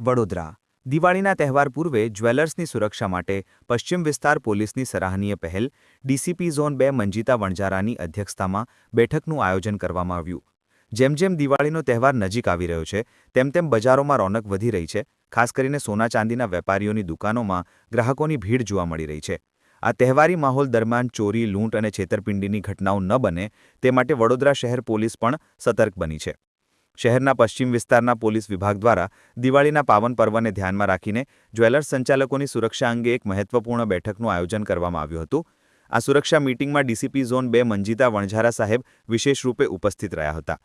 વડોદરા. દિવાળીના તહેવાર પૂર્વે જ્વેલર્સની સુરક્ષા માટે પશ્ચિમ વિસ્તાર પોલીસની સરાહનીય પહેલ, ડીસીપી ઝોન બે મંજીતા વણજારાની અધ્યક્ષતામાં બેઠકનું આયોજન કરવામાં આવ્યું. જેમ જેમ દિવાળીનો તહેવાર નજીક આવી રહ્યો છે, તેમ તેમ બજારોમાં રોનક વધી રહી છે, ખાસ કરીને સોના ચાંદીના વેપારીઓની દુકાનોમાં ગ્રાહકોની ભીડ જોવા મળી રહી છે. આ તહેવારી માહોલ દરમિયાન ચોરી, લૂંટ અને છેતરપિંડીની ઘટનાઓ ન બને તે માટે વડોદરા શહેર પોલીસ પણ સતર્ક બની છે. શહેરના પશ્ચિમ વિસ્તારના પોલીસ વિભાગ દ્વારા દિવાળીના પાવન પર્વને ધ્યાનમાં રાખીને જ્વેલર્સ સંચાલકોની સુરક્ષા અંગે એક મહત્વપૂર્ણ બેઠકનું આયોજન કરવામાં આવ્યું હતું. આ સુરક્ષા મીટિંગમાં ડીસીપી ઝોન બે મંજીતા વણઝારા સાહેબ વિશેષ રૂપે ઉપસ્થિત રહ્યા હતા.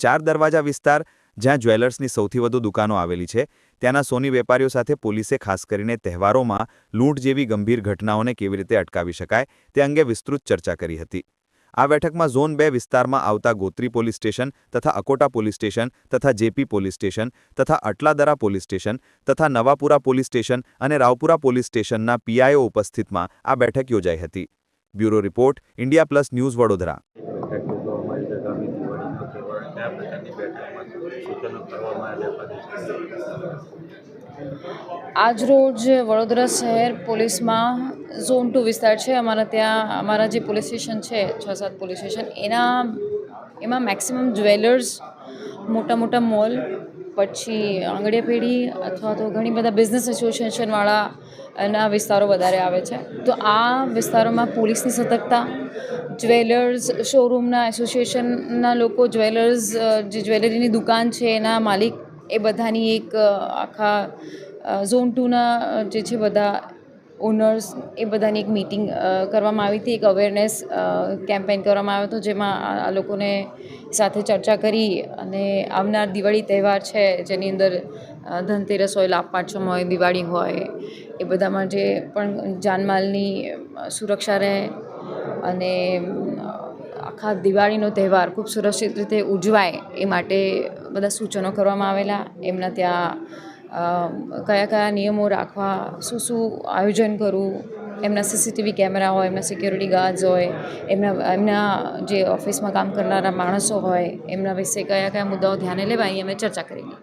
ચાર દરવાજા વિસ્તાર, જ્યાં જ્વેલર્સની સૌથી વધુ દુકાનો આવેલી છે, ત્યાંના સોની વેપારીઓ સાથે પોલીસે ખાસ કરીને તહેવારોમાં લૂંટ જેવી ગંભીર ઘટનાઓને કેવી રીતે અટકાવી શકાય તે અંગે વિસ્તૃત ચર્ચા કરી હતી. આ બેઠકમાં ઝોન બે વિસ્તારમાં આવતા ગોત્રી પોલીસ સ્ટેશન તથા અકોટા પોલીસ સ્ટેશન તથા જેપી પોલીસ સ્ટેશન તથા અટલાદરા પોલીસ સ્ટેશન તથા નવાપુરા પોલીસ સ્ટેશન અને રાવપુરા પોલીસ સ્ટેશનના પીઆઈઓ ઉપસ્થિતમાં આ બેઠક યોજાઈ હતી. Bureau report, India plus news Vadodara. આજરોજ વડોદરા શહેર પોલીસમાં ઝોન ટુ વિસ્તાર છે, અમારા ત્યાં, અમારા જે પોલીસ સ્ટેશન છે, છ સાત પોલીસ સ્ટેશન, એના, એમાં મેક્સિમમ જ્વેલર્સ, મોટા મોટા મોલ, પછી આંગળીયા પેઢી અથવા તો ઘણી બધા બિઝનેસ એસોસિએશનવાળા એના વિસ્તારો વધારે આવે છે. તો આ વિસ્તારોમાં પોલીસની સતર્કતા, જ્વેલર્સ શોરૂમના એસોસિએશનના લોકો, જ્વેલર્સ જે જ્વેલરીની દુકાન છે, એના માલિક, એ બધાની એક આખા ઝોન ટુના જે છે બધા ઓનર્સ એ બધાની એક મિટિંગ કરવામાં આવી હતી, એક અવેરનેસ કેમ્પેન કરવામાં આવ્યો હતો, જેમાં આ લોકોને સાથે ચર્ચા કરી અને આવનાર દિવાળી તહેવાર છે, જેની અંદર ધનતેરસ હોય લાભ પાંચમ હોય, દિવાળી હોય, એ બધામાં જે પણ જાનમાલની સુરક્ષા રહે અને આખા દિવાળીનો તહેવાર ખૂબ સુરક્ષિત રીતે ઉજવાય એ માટે બધા સૂચનો કરવામાં આવેલા. એમના ત્યાં કયા કયા નિયમો રાખવા શું શું આયોજન કરવું એમના સીસીટીવી કેમેરા હોય એમના સિક્યોરિટી ગાર્ડ્સ હોય એમના એમના જે ઓફિસમાં કામ કરનારા માણસો હોય એમના વિશે કયા કયા મુદ્દાઓ ધ્યાને લેવા એ અમે ચર્ચા કરેલી?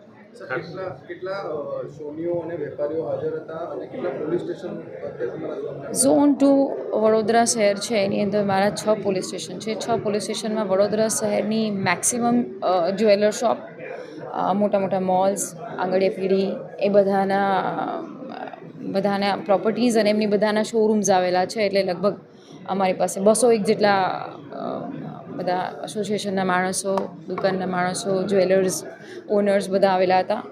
ઝોન ટુ વડોદરા શહેર છે એની અંદર મારા છ પોલીસ સ્ટેશન છે છ પોલીસ સ્ટેશનમાં વડોદરા શહેરની મેક્સિમમ જ્વેલર શોપ મોટા મોટા મોલ્સ આંગળીયા પીઢી એ બધાના બધાના પ્રોપર્ટીઝ અને એમની બધાના શોરૂમ્સ આવેલા છે, એટલે લગભગ અમારી પાસે બસો એક જેટલા બધા એસોસિએશનના માણસો, દુકાનના માણસો જ્વેલર્સ ઓનર્સ બધા આવેલા હતા.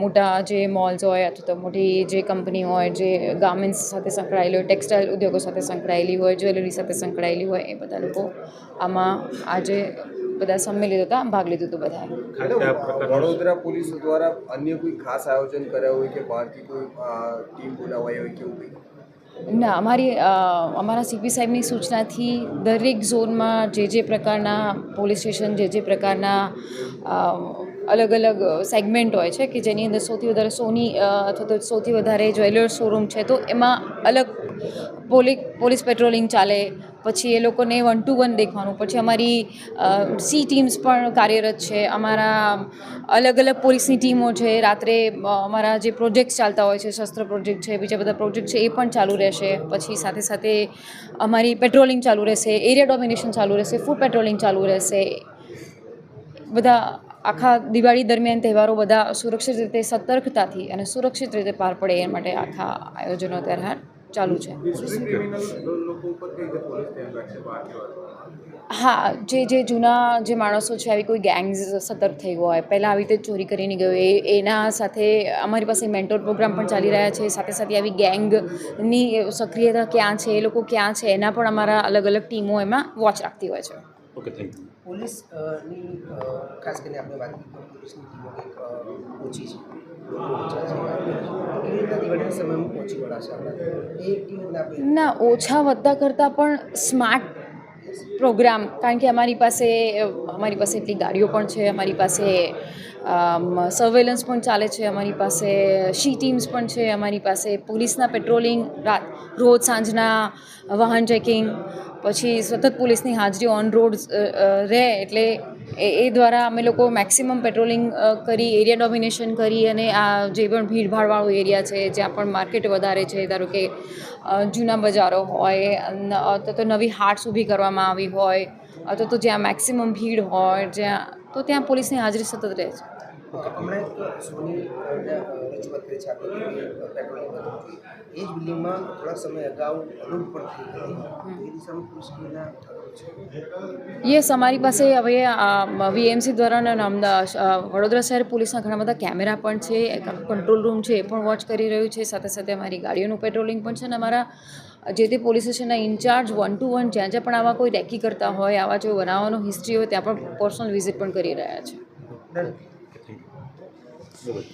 મોટા જે મોલ્સ હોય, અથવા તો મોટી જે કંપની હોય, જે ગાર્મેન્ટ્સ સાથે સંકળાયેલી હોય ટેક્સટાઇલ ઉદ્યોગો સાથે સંકળાયેલી હોય જ્વેલરી સાથે સંકળાયેલી હોય, એ બધા લોકો આમાં આજે બધા સંમેલિત હતા ભાગ લીધું હતો પ્રકારનું વડોદરા પોલીસ દ્વારા અન્ય કોઈ ખાસ આયોજન કર્યા હોય કે બહારથી કોઈ ટીમ બોલાવાઈ હોય કે એવું ના અમારી અમારા સીપી સાહેબની સૂચનાથી દરેક ઝોનમાં જે જે પ્રકારના પોલીસ સ્ટેશન જે જે પ્રકારના અલગ અલગ સેગમેન્ટ હોય છે કે જેની અંદર સૌથી વધારે સોની અથવા તો સૌથી વધારે જ્વેલર્સ શોરૂમ છે તો એમાં અલગ પોલી પોલીસ પેટ્રોલિંગ ચાલે પછી એ લોકોને વન ટુ વન દેખવાનું. પછી અમારી સી ટીમ્સ પણ કાર્યરત છે. અમારા અલગ અલગ પોલીસની ટીમો છે. રાત્રે અમારા જે પ્રોજેક્ટ્સ ચાલતા હોય છે, શસ્ત્ર પ્રોજેક્ટ છે, બીજા બધા પ્રોજેક્ટ છે, એ પણ ચાલુ રહેશે. પછી સાથે સાથે અમારી પેટ્રોલિંગ ચાલુ રહેશે એરિયા ડોમિનેશન ચાલુ રહેશે ફૂડ પેટ્રોલિંગ ચાલુ રહેશે. બધા આખા દિવાળી દરમિયાન તહેવારો બધા સુરક્ષિત રીતે સતર્કતાથી અને સુરક્ષિત રીતે પાર પડે એ માટે આખા આયોજનો અત્યારે ચાલુ છે. હા જે જે જૂના જે માણસો છે આવી કોઈ ગેંગ્સ સતર્ક થઈ હોય પહેલાં આવી રીતે ચોરી કરીને ગયો એ એના સાથે અમારી પાસે મેન્ટોર પ્રોગ્રામ પણ ચાલી રહ્યા છે સાથે સાથે આવી ગેંગની સક્રિયતા ક્યાં છે એ લોકો ક્યાં છે એના પણ અમારા અલગ અલગ ટીમો એમાં વોચ રાખતી હોય છે. ઓકે થેન્ક યુ પોલીસ અ, ની અ, ખાસ કરીને આપણે વાત પોલીસની ટીમો ઓછી છે. ના ઓછા વધતા કરતાં પણ સ્માર્ટ પ્રોગ્રામ, કારણ કે અમારી પાસે અમારી પાસે એટલી ગાડીઓ પણ છે, અમારી પાસે સર્વેલન્સ પણ ચાલે છે, અમારી પાસે શી ટીમ્સ પણ છે, અમારી પાસે પોલીસના પેટ્રોલિંગ રાત, રોજ સાંજના વાહન ચેકિંગ પછી સતત પોલીસની હાજરી ઓન રોડ રહે એટલે એ દ્વારા અમે લોકો મેક્સિમમ પેટ્રોલિંગ કરી એરિયા ડોમિનેશન કરી અને આ જે પણ ભીડભાડવાળો એરિયા છે, જ્યાં પણ માર્કેટ વધારે છે, ધારો કે જૂના બજારો હોય અથવા તો નવી હાટ્સ ઊભી કરવામાં આવી હોય, અથવા તો જ્યાં મેક્સિમમ ભીડ હોય, જ્યાં, તો ત્યાં પોલીસની હાજરી સતત રહે છે. હમણાં એક સોની રજૂઆત કરી છે આપણે પેટ્રોલિંગ એ જ બિલ્ડિંગમાં થોડા સમય અગાઉ લૂંટ પણ થઈ હતી. એ દિશામાં પોલીસ કેવીના યસ અમારી પાસે હવે વીએમસી દ્વારા વડોદરા શહેર પોલીસના ઘણા બધા કેમેરા પણ છે કંટ્રોલ રૂમ છે એ પણ વોચ કરી રહ્યું છે. સાથે સાથે અમારી ગાડીઓનું પેટ્રોલિંગ પણ છે અને અમારા જે તે પોલીસ સ્ટેશનના ઇન્ચાર્જ વન ટુ વન જ્યાં જ્યાં પણ આવા કોઈ રેકી કરતા હોય આવા જો બનાવવાનો હિસ્ટ્રી હોય ત્યાં પણ પર્સનલ વિઝિટ પણ કરી રહ્યા છે. сделать.